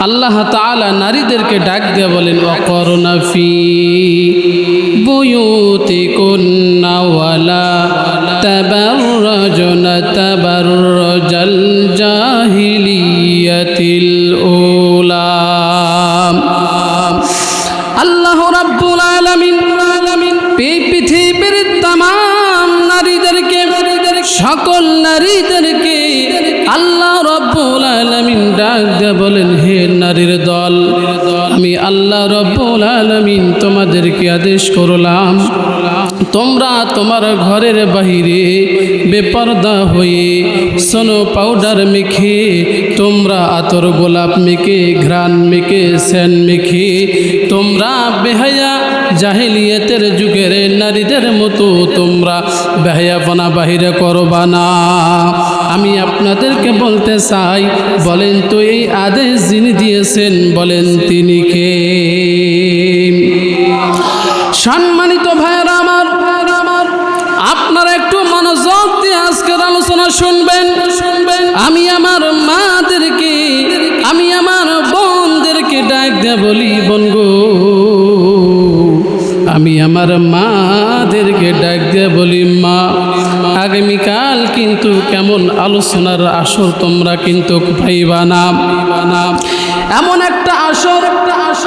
আল্লাহ তালা নারীদেরকে ডাক দিয়ে বলেন অকরণা ফি বুয়ুতি কুন্না ওয়ালা তাবাররাজনা তাবাররাজাল আল্লাহ রব্বুল আলমিন তোমাদেরকে আদেশ করলাম। তোমরা তোমার ঘরের বাহিরে বেপর্দা হয়ে সোনো পাউডার মেখে, তোমরা আতর গোলাপ মেখে, ঘ্রাণ মেখে সেন মেখে, তোমরা বেহায়া জাহিলিয়াতের যুগের নারীদের মতো, তোমরা বেহায়াপনা বাহিরে করবা না। আমি আপনাদেরকে বলতে চাই, বলেন তো এই আদেশ যিনি দিয়েছেন, বলেন তিনি কে? সম্মানিত ভাইয়ের শুনবেন শুনবেন আমি আমার মাদেরকে, আমি আমার বোনদেরকে ডাক দিয়ে বলি বোন গো আমি আমার মাদেরকে ডাক দিয়ে বলি, মা, আগামীকাল কিন্তু কেমন আলোচনার আসর তোমরা কিন্তু পাইবা না। এমন একটা আসর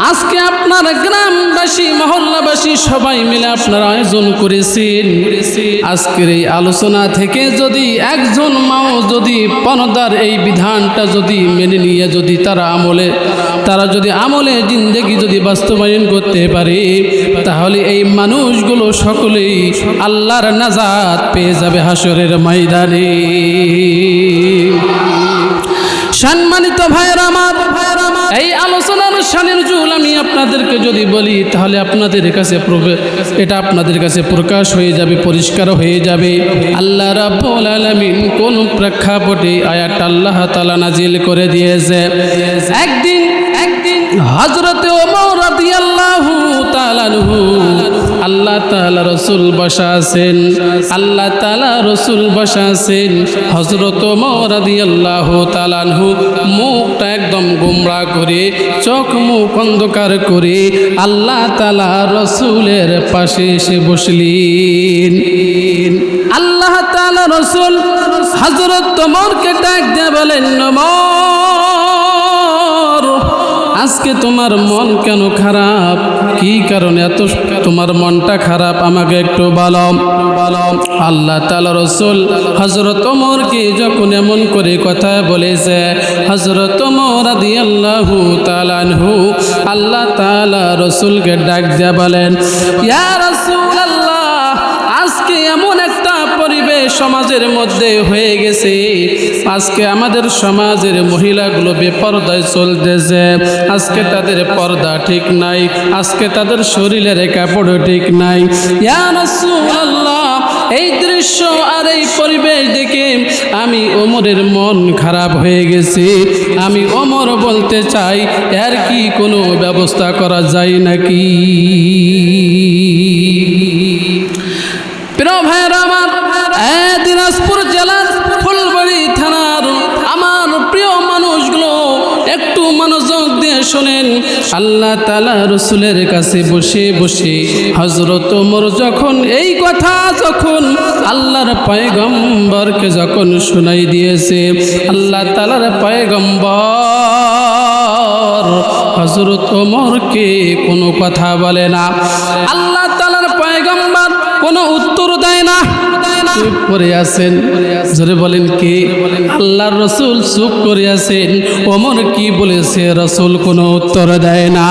আজকে আপনার গ্রামবাসী, মহল্লাবাসী সবাই মিলে আপনারা আয়োজন করেছেন। আজকের এই আলোচনা থেকে যদি একজন মাও যদি পনদার এই বিধানটা যদি মেনে নিয়ে যদি তারা আমলে, তারা যদি আমলে জিন্দেগি যদি বাস্তবায়ন করতে পারে, তাহলে এই মানুষগুলো সকলেই আল্লাহর নাজাত পেয়ে যাবে হাসরের ময়দানে। সম্মানিত ভাইয়ের আমার, এই আলোচনার শানের জুল আমি আপনাদেরকে যদি বলি, তাহলে আপনাদের কাছে এটা আপনাদের কাছে প্রকাশ হয়ে যাবে, পরিষ্কার হয়ে যাবে। আল্লাহ রাব্বুল আলামিন কোন প্রেক্ষাপটে আয়াত আল্লাহ তাআলা নাজিল করে দিয়েছে? একদিন একদিন হযরতে আল্লাহ তাআলা রসুল বসা আছেন। আল্লাহ তালা রসুল বসা আছেন। হজরত মরাদিয়াল্লাহ তালানহু মুখটা একদম গুমরা করে, চোখ মুখ অন্ধকার করে আল্লাহ তালা রসুলের পাশে এসে বসলেন। আল্লাহ তাআলা রসুল হজরত তোমরকে ডাক দিয়ে বলেন নমর আজকে তোমার মন কেন খারাপ? কি কারণে? এত তোমার মনটা খারাপ? আমাকে একটু বলম বলম আল্লাহ তালা রসুল হজরত ওমরকে যখন এমন করে কথা বলেছে হজরত ওমর আদি আল্লাহ তালানহু আল্লাহ তালা রসুলকে ডাক দিয়া বলেন, ইয়া রসুল সমাজের মধ্যে হয়ে গেছে। আজকে আমাদের সমাজের মহিলাগুলো বেপরদায় চলতেছে। আজকে তাদের পর্দা ঠিক নাই। আজকে তাদের শরীরের কাপড় ঠিক নাই। এই দৃশ্য আর এই পরিবেশ দেখে আমি ওমরের মন খারাপ হয়ে গেছে। আমি ওমর বলতে চাই, এর কি কোনো ব্যবস্থা করা যায় নাকি? আল্লাহ তালা রসুলের কাছে বসে বসে হজরত ওমর যখন এই কথা যখন আল্লাহর পয়গম্বরকে যখন শোনাই দিয়েছে, আল্লাহ তালার পয়গম্বর হজরত ওমরকে কোনো কথা বলে না। আল্লাহ তালার পয়গম্বর কোনো উত্তর দেয় না। চুপ করে আছেন? জোরে বলেন কি? আল্লাহর রসুল চুপ করে আছেন। ওমর কি বলেছে? রসুল কোনো উত্তর দেয় না।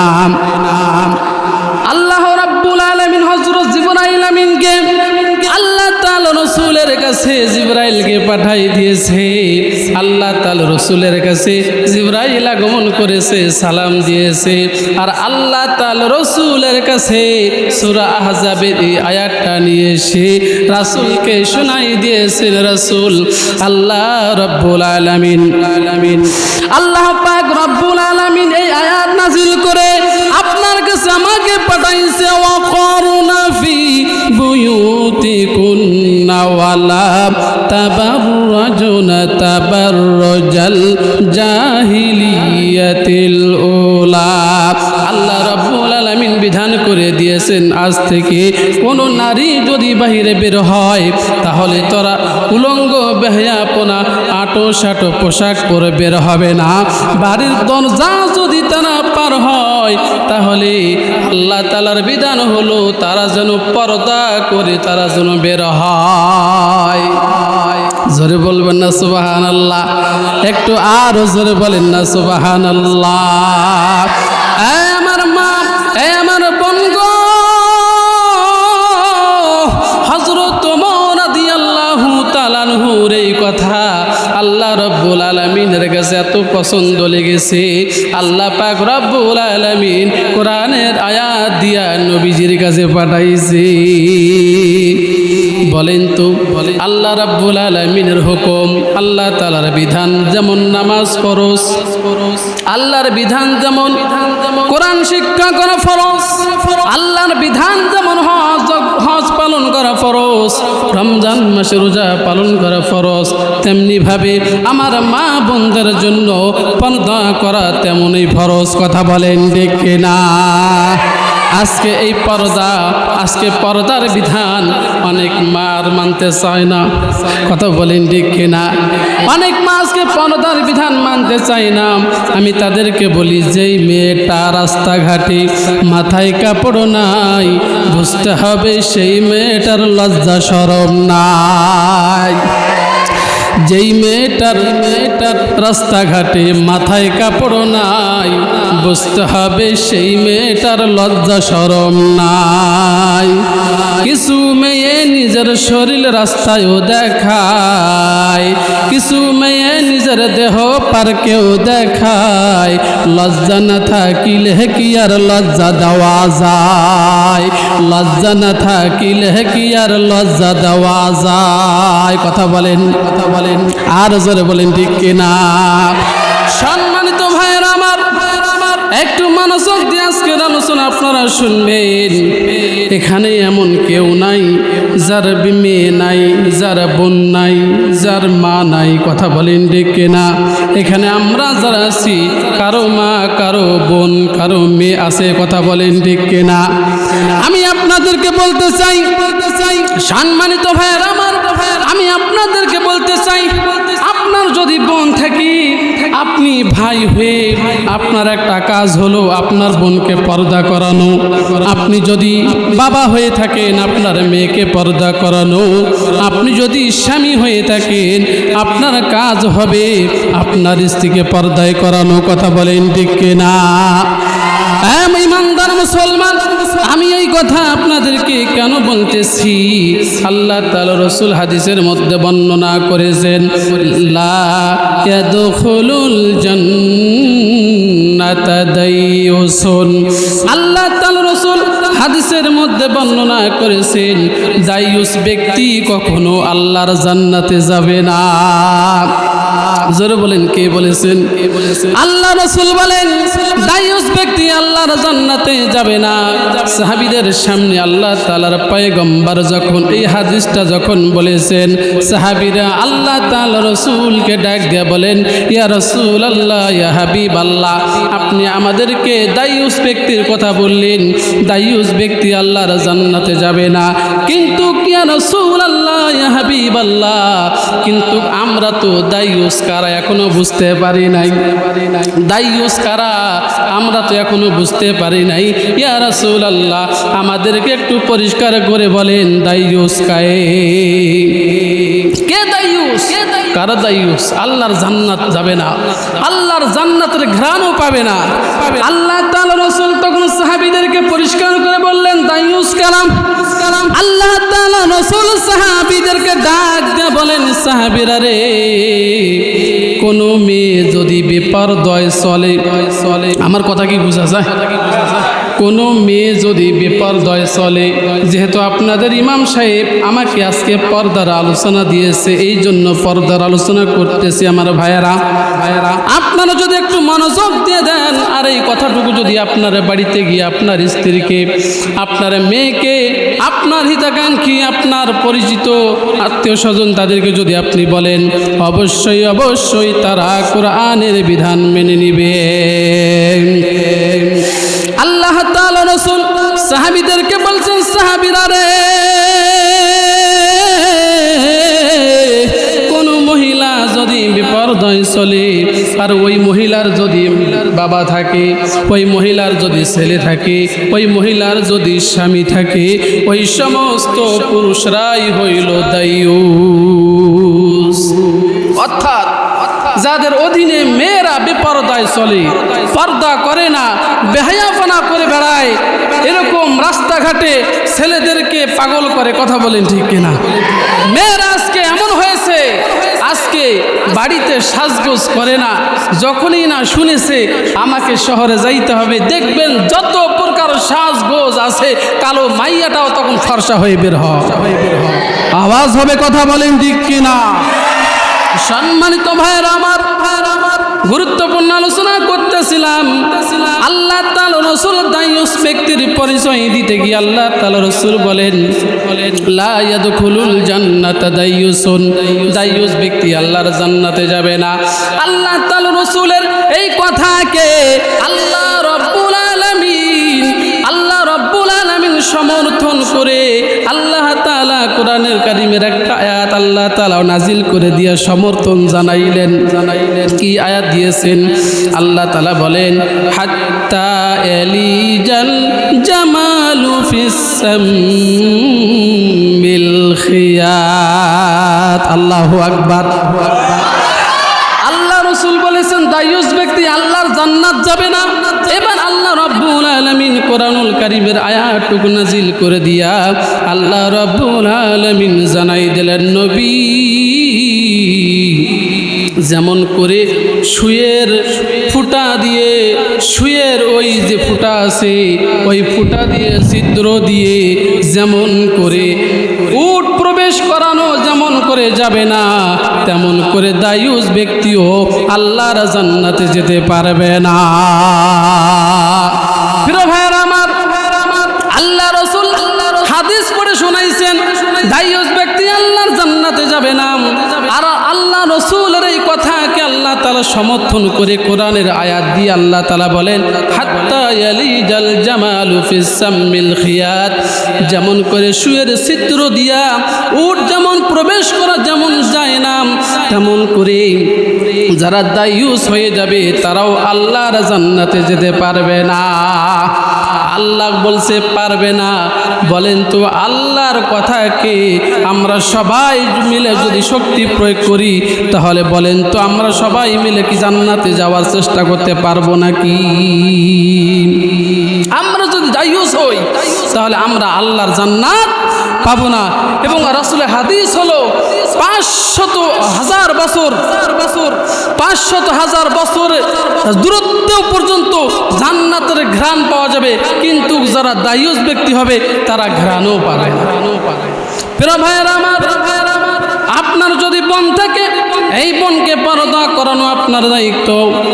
কাছে জিবরাইলকে পাঠাই দিয়েছে। আল্লাহ তাল রসুলের কাছে জিবরাইল আগমন করেছে, সালাম দিয়েছে। আর আল্লাহ তাল রসুলের কাছে সুরা আহজাবের এই আয়াতটা নিয়ে এসে রাসূলকে শোনাই দিয়েছেন রাসূল, আল্লাহ রাব্বুল আলামিন আলামিন। আল্লাহ পাক রব্বুল বুয়ুতিকুন্না আল্লাহ রাব্বুল আলামিন বিধান করে দিয়েছেন, আজ থেকে কোনো নারী যদি বাহিরে বের হয়, তাহলে তোরা উলঙ্গ, বেহায়াপনা আটো সাটো পোশাক পরে বের হবে না। বাড়ির দরজা যদি তারা পার হয়, তাহলে আল্লাহ তালার বিধান হলো তারা যেন পর্দা করে তারা যেন বের হয়। জোরে বলবেন না সুবাহান আল্লাহ একটু আরও জোরে বলেন না সুবাহান আল্লাহ তালানহুর এই কথা আল্লাহ রব্বুল আলমিনের কাছে এত পছন্দ লেগেছে। আল্লাহ পাক রব্বুল আলমিন কোরআনের আয়াত দিয়া নবীজির কাছে পাঠাইছে। বলেন তো, আল্লাহ রাব্বুল আলমিনের হুকুম, আল্লাহ তালার বিধান যেমন নামাজ ফরজ, আল্লাহর বিধান যেমন কোরআন শিক্ষা করা ফরস আল্লাহর বিধান যেমন পালন করা ফরস রমজান মাসে রোজা পালন করা ফরজ। তেমনি ভাবে আমার মা বোনদের জন্য পর্দা করা তেমনই ফরজ। কথা বলেন দেখে না আজকে এই পর্দা, আজকে পর্দার বিধান অনেক মার মানতে চায় না। কথা বলেন ঠিক কিনা? অনেক মা আজকে পর্দার বিধান মানতে চায় না। আমি তাদেরকে বলি, যেই মেয়েটা রাস্তাঘাটে মাথায় কাপড় নাই, বুঝতে হবে সেই মেয়েটার লজ্জা সরম নাই। যেই মেয়েটার মেয়েটার রাস্তাঘাটে মাথায় কাপড় নাই, বুঝতে হবে সেই মেয়েটার লজ্জা সরম নাই। কিছু মেয়ে নিজের শরীর রাস্তায়ও দেখায়, কিছু মেয়ে নিজের দেহ পার কেউ দেখায়। লজ্জা না থাকিলে কি আর লজ্জা দেওয়া যায়? লজ্জা না থাকিলে কি আর লজ্জা দেওয়া যায়? কথা বলেন কথা বলেন। আর জোরে বলেন, ঠিক কিনা? একটু মনোযোগ দিয়ে আজকের আলোচনা আপনারা শুনবেন। এখানে এমন কেউ নাই, যার মেয়ে নাই, যার বোন নাই, যার মা নাই, কথা বলেন ডেকে না এখানে আমরা যারা আছি, কারও মা, কারও বোন, কারও মেয়ে আছে, কথা বলেন ডেকে না আমি আপনাদেরকে বলতে চাই বলতে চাই সম্মানিত ভাইয়ের, আমার আমি আপনাদেরকে বলতে চাই, আপনার যদি বোন থাকি আপনি ভাই হয়ে আপনার একটা কাজ হলো আপনার বোনকে পর্দা করানো। আপনি যদি বাবা হয়ে থাকেন, আপনার মেয়েকে পর্দা করানো। আপনি যদি স্বামী হয়ে থাকেন, আপনার কাজ হবে আপনার স্ত্রীকে পর্দায় করানো। কথা বলেন ঠিক না হ্যাঁ ইমানদার মুসলমান। আমি এই কথা আপনাদেরকে কেন বলতেছি? আল্লাহ তাল রসুল হাদিসের মধ্যে বর্ণনা করেছেন আল্লাহ তাল রসুল হাদিসের মধ্যে বর্ণনা করেছেন, দাইয়ুস ব্যক্তি কখনো আল্লাহর জান্নাতে যাবে না। জোরে বলেন, কে বলেছেন? আল্লাহ রসুল বলেন, দায়ুস ব্যক্তি আল্লাহর জান্নাতে যাবে না। সাহাবিদের সামনে আল্লাহ তালার পয়গম্বর যখন, এই হাদিসটা যখন বলেছেন, সাহাবিরা আল্লাহ তালা রসুলকে ডাক দিয়ে বলেন, ইয়া রসুল আল্লাহ ইয়া হাবিব আল্লাহ আপনি আমাদেরকে দায়ুস ব্যক্তির কথা বললেন, দায়ুস ব্যক্তি আল্লাহর জান্নাতে যাবে না। কিন্তু, ইয়া রসুল আল্লাহ ইয়া হাবিব আল্লাহ কিন্তু আমরা তো দায়ুস কারা এখনও বুঝতে পারি নাই? দায়ুস কারা? আমরা তো এখনও বুঝতে পারি নাই। ইয়া রাসূল আল্লাহ আমাদেরকে একটু পরিষ্কার করে বলেন, দায়ুস কায়ে কে দায়ুস? কারা দায়ুস? আল্লাহর জান্নাত যাবে না। আল্লাহর জান্নাতের ঘ্রাণও পাবে না। আল্লাহ তাআলা রাসূল তখন সাহাবীদেরকে পরিষ্কার করে বললেন, দায়ুস কালাম। আল্লাহ তাআলা রাসূল সাহাবীদেরকে ডাক দিয়ে বলেন, সাহাবীরা রে কোনো মেয়ে যদি বেপার দয় চলে চলে আমার কথা কি বোঝা যায় কোনো মেয়ে যদি বেপর্দয় চলে, যেহেতু আপনাদের ইমাম সাহেব আমাকে আজকে পর্দার আলোচনা দিয়েছে, এই জন্য পর্দার আলোচনা করতেছি আমার ভাইয়েরা। ভাইয়েরা আপনারা যদি একটু মনোযোগ দিয়ে দেন, আর এই কথাটুকু যদি আপনার বাড়িতে গিয়ে আপনার স্ত্রীকে, আপনার মেয়েকে, আপনার হিতাকাঙ্ক্ষী, আপনার পরিচিত আত্মীয় স্বজন তাদেরকে যদি আপনি বলেন, অবশ্যই অবশ্যই তারা কোরআনের বিধান মেনে নিবে। সাহাবিদেরকে বলছেন, সাহাবিরা রে, কোন মহিলা যদি বিপর্যয় চলে, আর ওই মহিলার যদি বাবা থাকে, ওই মহিলার যদি ছেলে থাকে, ওই মহিলার যদি স্বামী থাকে, ওই সমস্ত পুরুষরাই হইল দায়ুস। অর্থাৎ যাদের অধীনে মেয়েরা বেপরদায় চলে, পর্দা করে না, বেহায়াপনা করে বেড়ায়, এরকম রাস্তাঘাটে ছেলেদেরকে পাগল করে, কথা বলেন ঠিক কিনা? মেয়েরা আজকে এমন হয়েছে, আজকে বাড়িতে সাজগোজ করে না, যখনই না শুনেছে, আমাকে শহরে যাইতে হবে, দেখবেন যত প্রকার সাজগোজ আছে, কালো মাইয়াটাও তখন ফর্সা হয়ে বের হয়। আওয়াজ হবে কথা বলেন ঠিক কিনা? সম্মানিত ভাইয়ের আমার গুরুত্বপূর্ণ আলোচনা করতেছিলাম। আল্লাহ তাআলা রসুল দায়ুস ব্যক্তির পরিচয় দিতে গিয়ে আল্লাহ তাআলা রসুল বলেন বলেন দায়ুস ব্যক্তি আল্লাহর জান্নাতে যাবে না। আল্লাহ তাআলা রসুলের এই কথাকে আল্লাহ রব্বুল আলামিন, আল্লাহ রব্বুল আলামিন সমর্থন করে আল্লাহ কোরআনের কারিমের একটা আয়াত আল্লাহ তাআলা নাজিল করে দিয়ে সমর্থন জানাইলেন। জানাইলেন কি আয়াত দিয়েছেন? আল্লাহ তাআলা বলেন, হাত্তা এলিজাল জামালু সামিল খিয়াত। আল্লাহু আকবার। আল্লাহ রসুল বলেছেন, দায়ুস ব্যক্তি আল্লাহর জান্নাত যাবে আলমিন কোরআনুল কারিমের আয়াতটুকু নাজিল করে দিয়া আল্লাহ রব্বুল আলমিন জানাই দিলেন, নবী, যেমন করে শুয়ের ফুটা দিয়ে শুয়ের ওই যে ফুটা আছে, ওই ফুটা দিয়ে, ছিদ্র দিয়ে যেমন করে উট প্রবেশ করানো যেমন করে যাবে না, তেমন করে দায়ুস ব্যক্তিও আল্লাহর জান্নাতে যেতে পারবে না। আল্লাহ রসুল হাদিস ব্যক্তি আল্লাহর যাবে আর আল্লাহ কথাকে আল্লাহ তালা সমর্থন করে কোরআনের আয়াত দিয়ে আল্লাহ তালা বলেন যেমন করে শুয়ের চিত্র দিয়া উট যেমন প্রবেশ করা যেমন যায় না, তেমন করে যারা দায়ুস হয়ে যাবে তারাও আল্লাহর জান্নাতে যেতে পারবে না। আল্লাহ বলছে, পারবে না। বলেন তো, আল্লাহর কথাকে আমরা সবাই মিলে যদি শক্তি প্রয়োগ করি, তাহলে বলেন তো, আমরা সবাই মিলে কি জান্নাতে যাওয়ার চেষ্টা করতে পারব নাকি? আমরা যদি দায়ুস হই, তাহলে আমরা আল্লাহর জান্নাত পাবো না। এবং রাসুলের হাদিস হলো, পাঁচশত হাজার বছর বছর, পাঁচশত হাজার বছর দূরত্ব পর্যন্ত জান্নাতের ঘ্রাণ পাওয়া যাবে। কিন্তু যারা দায়ুস ব্যক্তি হবে, তারা ঘ্রাণও পাবে না। প্রিয় ভাইয়েরা আমার ভাইয়েরা আমার, আপনার যদি বন থাকে এই বোনকে পর্দা করানো আপনার দায়িত্ব।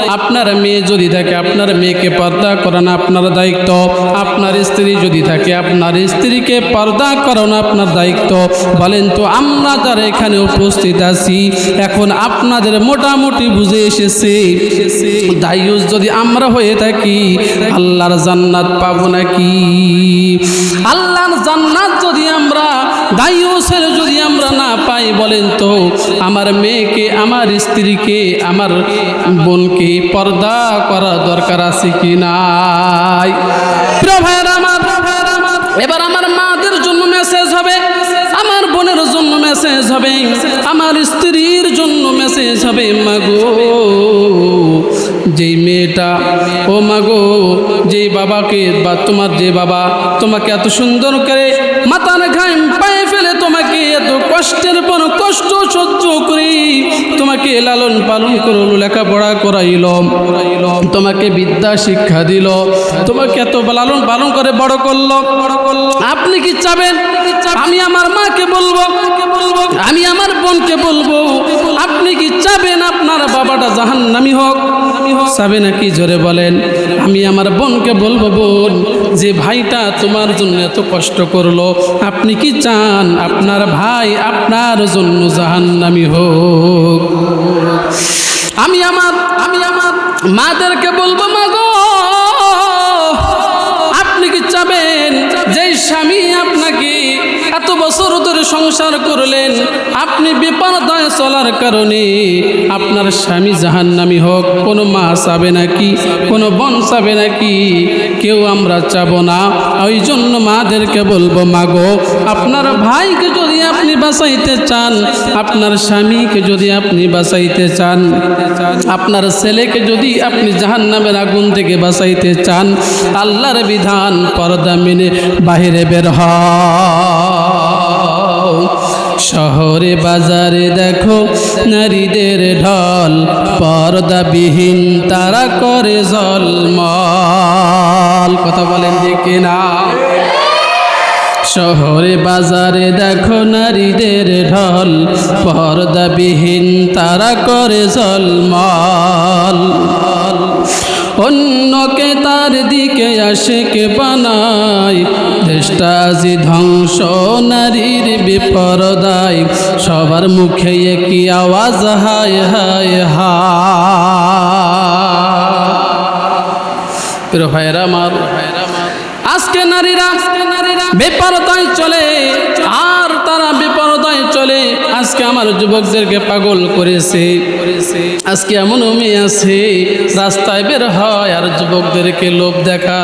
আপনার মেয়ে যদি থাকে, আপনার মেয়েকে পর্দা করানো আপনার দায়িত্ব। আপনার স্ত্রী যদি থাকে, আপনার স্ত্রীকে পর্দা করানো আপনার দায়িত্ব। বলেন তো, আমরা যারা এখানে উপস্থিত আছি, এখন আপনাদের মোটামুটি বুঝে এসেছে। দায়ুস যদি আমরা হয়ে থাকি, আল্লাহর জান্নাত পাবো নাকি? আল্লাহর জান্নাত যদি আমরা দায়ুসের যদি আমরা না পাই বলেন তো, আমার মেয়েকে, আমার স্ত্রীকে, আমার বোনকে পর্দা করা দরকার আছে কি নাই? প্রিয় ভাইয়েরা আমার, এবার আমার মাদের জন্য মেসেজ হবে, আমার বোনের জন্য মেসেজ হবে, আমার স্ত্রীর জন্য মেসেজ হবে মাগো যেই মেয়েটা, ও মাগো যেই বাবাকে বা তোমার যে বাবা তোমাকে এত সুন্দর করে মাথার ঘাম পায়ে ফেলে, তোমাকে এত কষ্টের পর কষ্ট সহ্য করি তোমাকে লালন পালন করল লেখাপড়া করাইল, তোমাকে বিদ্যা শিক্ষা দিল, তোমাকে এত লালন পালন করে বড় করল বড় করল। আপনি কি চাবেন? আমি আমার মাকে বলব, আমি আমার বোনকে বলব, আপনি কি চাবেন আপনার বাবাটা জাহান্নামি হোক? চাবে নাকি জোরে বলেন, আমি আমার বোনকে বলব বোন যে ভাইটা তোমার জন্য এত কষ্ট করল, আপনি কি চান আপনার ভাই আপনার জন্য জাহান্নামি হোক? আমি আমার আমি আমার মাদেরকে বলব, মা গো, আপনি কি চাবেন? যে স্বামী আপনাকে এত বছর ধরে সংসার করলেন, আপনি বিপর্দয় চলার কারণে আপনার স্বামী জাহান্নামি হোক, কোনো মা চাবে নাকি, কোনো বোন চাবে নাকি, কেউ আমরা চাবো না। ওই জন্য মাদেরকে বলব, মাগো, আপনার ভাইকে যদি আপনি বাঁচাইতে চান, আপনার স্বামীকে যদি আপনি বাঁচাইতে চান, আপনার ছেলেকে যদি আপনি জাহান্নামের আগুন থেকে বাঁচাইতে চান, আল্লাহর বিধান পর্দা মেনে বাহিরে বের হও শহরে বাজারে দেখো নারীদের ঢল, পর্দাবিহীন তারা করে জলমল কথা বলেন দেখে না শহরে বাজারে দেখো নারীদের ঢল, পর্দাবিহীন তারা করে জলমল অন্যকে তার দিকে আসে কে বানায় দেশটা ধ্বংস, নারীর বিপরদায়, সবার মুখে কি আওয়াজ, হায় হায় হা প্রিয় ভাইরা আমার, আজকে নারীরা বেপরদায় চলে আর আজকে আমার যুবকদেরকে পাগল করেছে। আজকে এমন মেয়ে আছে, রাস্তায় বের হয় আর যুবকদেরকে লোভ দেখা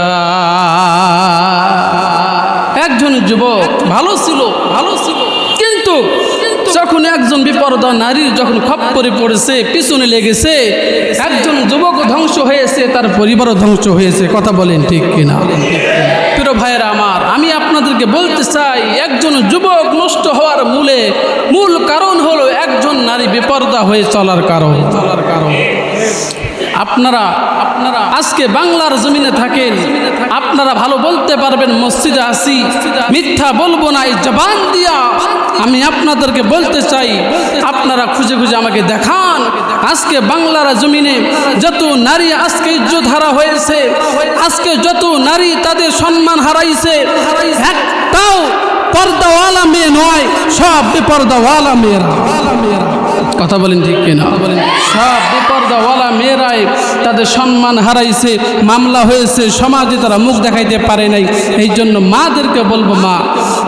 একজন যুবক ভালো ছিল ভালো ছিল। কিন্তু যখন একজন বিপর্দা নারীর যখন খপ করে পড়েছে, পিছনে লেগেছে, একজন যুবক ধ্বংস হয়েছে, তার পরিবারও ধ্বংস হয়েছে। কথা বলেন ঠিক কিনা? প্রিয় ভাইয়েরা আমার, আমি আপনাদেরকে বলতে চাই, একজন যুবক নষ্ট হওয়ার মূলে, মূল কারণ হলো একজন নারী বিপর্দা হয়ে চলার কারণ চলার কারণ। আপনারা আপনারা আজকে বাংলার জমিনে থাকেন, আপনারা ভালো বলতে পারবেন মসজিদে আসি, মিথ্যা বলব না, এই জবান দিয়া আমি আপনাদেরকে বলতে চাই, আপনারা খুঁজে খুঁজে আমাকে দেখান। আজকে বাংলার জমিনে যত নারী আজকে ইজ্জত হারা হয়েছে, আজকে যত নারী তাদের সম্মান হারাইছে, একটাও পর্দাওয়ালা মেয়ে নয়, সব বেপর্দাওয়ালা মেয়েরা। কথা বলেন ঠিক কিনা? সব বেপর্দাওয়ালা মেয়েরাই তাদের সম্মান হারাইছে, মামলা হয়েছে, সমাজে তারা মুখ দেখাইতে পারে নাই। এই জন্য মাদেরকে বলব, মা,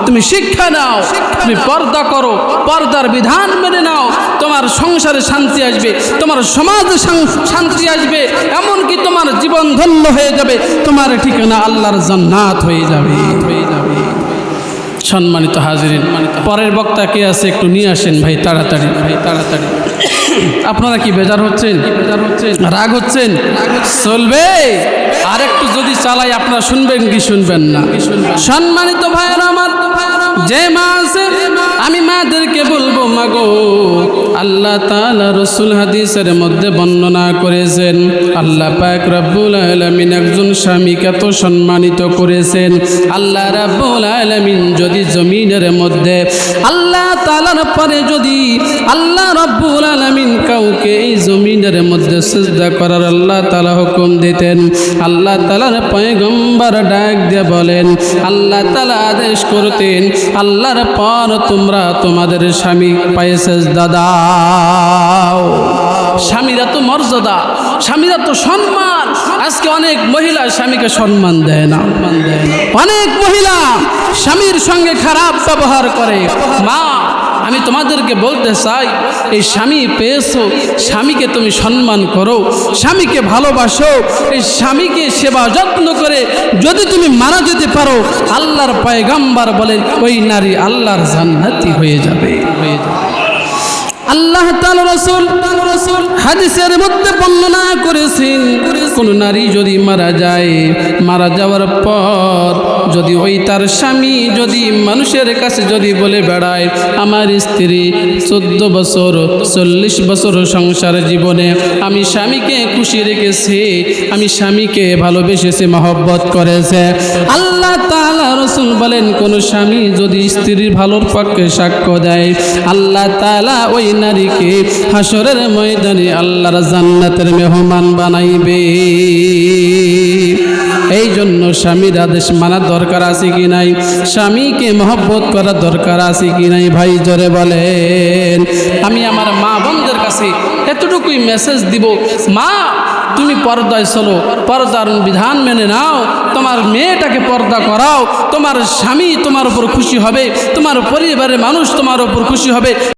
তুমি শিক্ষা নাও, তুমি পর্দা করো, পর্দার বিধান মেনে নাও, তোমার সংসারে শান্তি আসবে, তোমার সমাজে শান্তি আসবে, এমনকি তোমার জীবন ধন্য হয়ে যাবে, তোমার ঠিকানা আল্লাহর জান্নাত হয়ে যাবে হয়ে যাবে। সম্মানিত হাজিরিন। পরের বক্তা কে আছে একটু নিয়ে আসেন ভাই, তাড়াতাড়ি। ভাই তাড়াতাড়ি আপনারা কি বেজার হচ্ছেন? বেজার হচ্ছেন রাগ হচ্ছেন? চলবে? আর একটু যদি চালাই আপনারা শুনবেন কি শুনবেন না। সম্মানিত ভাইয়ের আমার, যে মা আছে, আমি মাদেরকে বলব মাগো আল্লাহ তাআলা রসুল হাদিসের মধ্যে বর্ণনা করেছেন, আল্লাহ পাক রব্বুল আলামিন একজন স্বামীকে এত সম্মানিত করেছেন। আল্লাহ রাব্বুল আলামিন যদি জমিনের মধ্যে আল্লাহ তাআলার পরে যদি আল্লাহ রব্বুল আলামিন কাউকে এই জমিনের মধ্যে সিজদা করার আল্লাহ তাআলা হুকুম দিতেন, আল্লাহ তাআলার পয়গম্বর ডাক দিয়ে বলেন, আল্লাহ তালা আদেশ করতেন, আল্লাহর পর তোমরা তোমাদের স্বামী পায়ে সেজদা দাও। স্বামীরা তো মর্যাদা, স্বামীরা তো সম্মান। আজকে অনেক মহিলা স্বামীকে সম্মান দেয় না। দেয় না অনেক মহিলা স্বামীর সঙ্গে খারাপ ব্যবহার করে। মা, আমি তোমাদেরকে বলতে চাই, এই স্বামী পেয়েছ, স্বামীকে তুমি সম্মান করো, স্বামীকে ভালোবাসো, এই স্বামীকে সেবা যত্ন করে যদি তুমি মারা যেতে পারো, আল্লাহর পয়গাম্বার বলেন ওই নারী আল্লাহর জান্নাতি হয়ে যাবে হয়ে যাবে। আল্লাহ রাসূল, হাদিসের মধ্যে বর্ণনা করেছেন, কোন নারী যদি মারা যায়, মারা যাওয়ার পর যদি ওই তার স্বামী যদি মানুষের কাছে যদি বলে বেড়ায়, আমার স্ত্রী চোদ্দ বছর, চল্লিশ বছর সংসার জীবনে আমি স্বামীকে খুশি রেখেছি, আমি স্বামীকে ভালোবেসেছি, মহব্বত করেছে। আল্লাহ তাআলা রসুল বলেন, কোন স্বামী যদি স্ত্রীর ভালোর পক্ষে সাক্ষ্য দেয়, আল্লাহ তাআলা ওই নারীকে হাসরের ময়দানে আল্লাহর জান্নাতের মেহমান বানাইবে? এই জন্য স্বামীর আদেশ মানার দরকার আছে কি নাই? স্বামীকে মহব্বত করার দরকার আছে কি নাই? ভাই, জোরে বলেন। আমি আমার মা বোনদের কাছে এতটুকুই মেসেজ দিব। মা, তুমি পর্দায় চলো। পর্দার বিধান মেনে নাও। তোমার মেয়েটাকে পর্দা করাও। তোমার স্বামী তোমার উপর খুশি হবে। তোমার পরিবারের মানুষ তোমার উপর খুশি হবে।